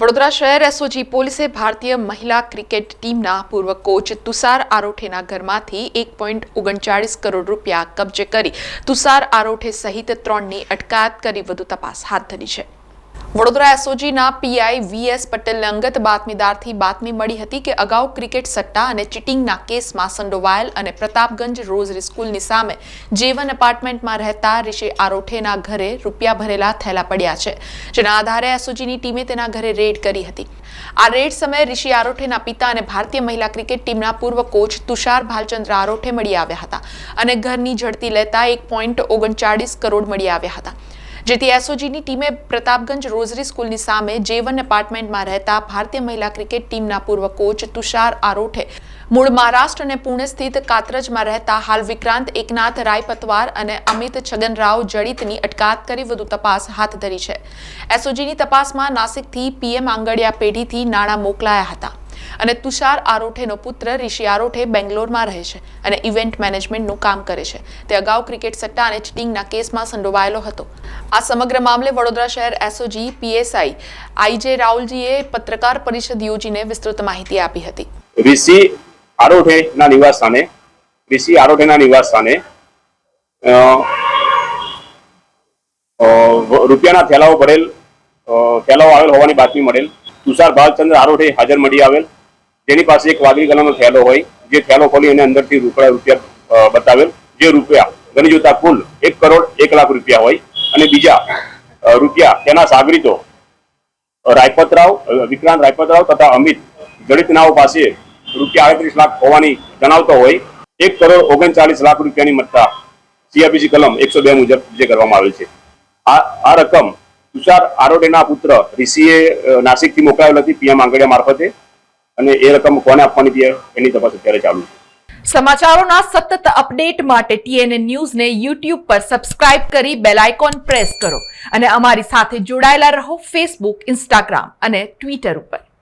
વડોદરા શહેર એસઓજી પોલીસે ભારતીય મહિલા ક્રિકેટ ટીમના પૂર્વ કોચ તુષાર આરોઠેના ઘરમાંથી એક પોઈન્ટ ઓગણચાળીસ કરોડ રૂપિયા કબજે કરી તુષાર આરોઠે સહિત ત્રણની અટકાયત કરી. વધુ તપાસ હાથ ધરી છે. વડોદરા એસઓજીના પીઆઈ વીએસ પટેલને અંગત બાતમીદારથી બાતમી મળી હતી કે અગાઉ ક્રિકેટ સટ્ટા અને ચીટિંગના કેસમાં સંડોવાયેલ અને પ્રતાપગંજ રોઝરી સ્કૂલની સામે જીવન એપાર્ટમેન્ટમાં રહેતા ઋષિ આરોઠેના ઘરે રૂપિયા ભરેલા થેલા પડ્યા છે. જેના આધારે એસઓજીની ટીમે તેના ઘરે રેડ કરી હતી. આ રેડ સમયે ઋષિ આરોઠેના પિતા અને ભારતીય મહિલા ક્રિકેટ ટીમના પૂર્વ કોચ તુષાર ભાલચંદ્ર આરોઠે મળી આવ્યા હતા અને ઘરની ઝડપી લેતા એક પોઈન્ટ ઓગણચાળીસ કરોડ મળી આવ્યા હતા. જેથી એસઓજીની ટીમે પ્રતાપગંજ રોઝરી સ્કૂલની સામે જેવન એપાર્ટમેન્ટમાં રહેતા ભારતીય મહિલા ક્રિકેટ ટીમના પૂર્વ કોચ તુષાર આરોઠે મૂળ મહારાષ્ટ્ર અને પુણે સ્થિત કાતરજમાં રહેતા હાલ વિક્રાંત એકનાથ રાય પતવાર અને અમિત છગનરાવ જડિતની અટકાત કરી વધુ તપાસ હાથ ધરી છે. એસઓજીની તપાસમાં નાસિકથી પીએમ આંગડિયા પેઢીથી નાણાં મોકલાયા હતા. અને તુષાર આરોઠેનો પુત્ર ઋષિ આરોઠે બેંગ્લોરમાં રહે છે અને ઇવેન્ટ મેનેજમેન્ટનું કામ કરે છે. તે અગાઉ ક્રિકેટ સટ્ટા અને ચીટિંગના કેસમાં સંડોવાયેલો હતો. આ સમગ્ર મામલે વડોદરા શહેર એસઓજી પીએસઆઈ આઈજે રાહુલજીએ પત્રકાર પરિષદ યોજીને વિસ્તૃત માહિતી આપી હતી. ઋષિ આરોઠેના નિવાસ સ્થાને ઋષિ આરોઠેના નિવાસ સ્થાને રૂપિયાના થેલાઓ ભરેલ થેલાઓ આવેલ હોવાની બાતમી મળેલ તુષાર ભાલચંદ્ર આરોઠે હાજર મળી આવેલ. જેની પાસે એક વાદળી કલરનો થેલો હોય, જે થેલો ખોલી અને અંદરથી રૂપિયા રૂપિયા બતાવેલ, જે રૂપિયા, ગણી જોતા કુલ એક કરોડ એક લાખ રૂપિયા હોય. અને બીજા રૂપિયા તેના સાગરીતો રાયપતરાવ વિક્રાંત રાયપતરાવ તથા અમિત જડિતનાઓ પાસે રૂપિયા આડત્રીસ લાખ હોવાની જણાવતો હોય. એક કરોડ ઓગણચાલીસ લાખ રૂપિયાની મત્તા સીઆરપીસી કલમ એકસો બે મુજબ જે કરવામાં આવેલ છે. આ આ રકમ તુષાર આરોડેના પુત્ર ઋષિએ નાસિકથી મોકલાવેલ હતી પીએમ આંગડિયા મારફતે. અને એ રકમ કોને આપવાની છે એની તપાસ અત્યારે ચાલુ છે. સમાચારોના સતત અપડેટ માટે ટીએનએ ન્યૂઝને યુટ્યુબ પર સબસ્ક્રાઇબ કરી બેલ આઇકોન પ્રેસ કરો અને અમારી સાથે જોડાયેલા રહો ફેસબુક ઇન્સ્ટાગ્રામ અને ટ્વિટર ઉપર.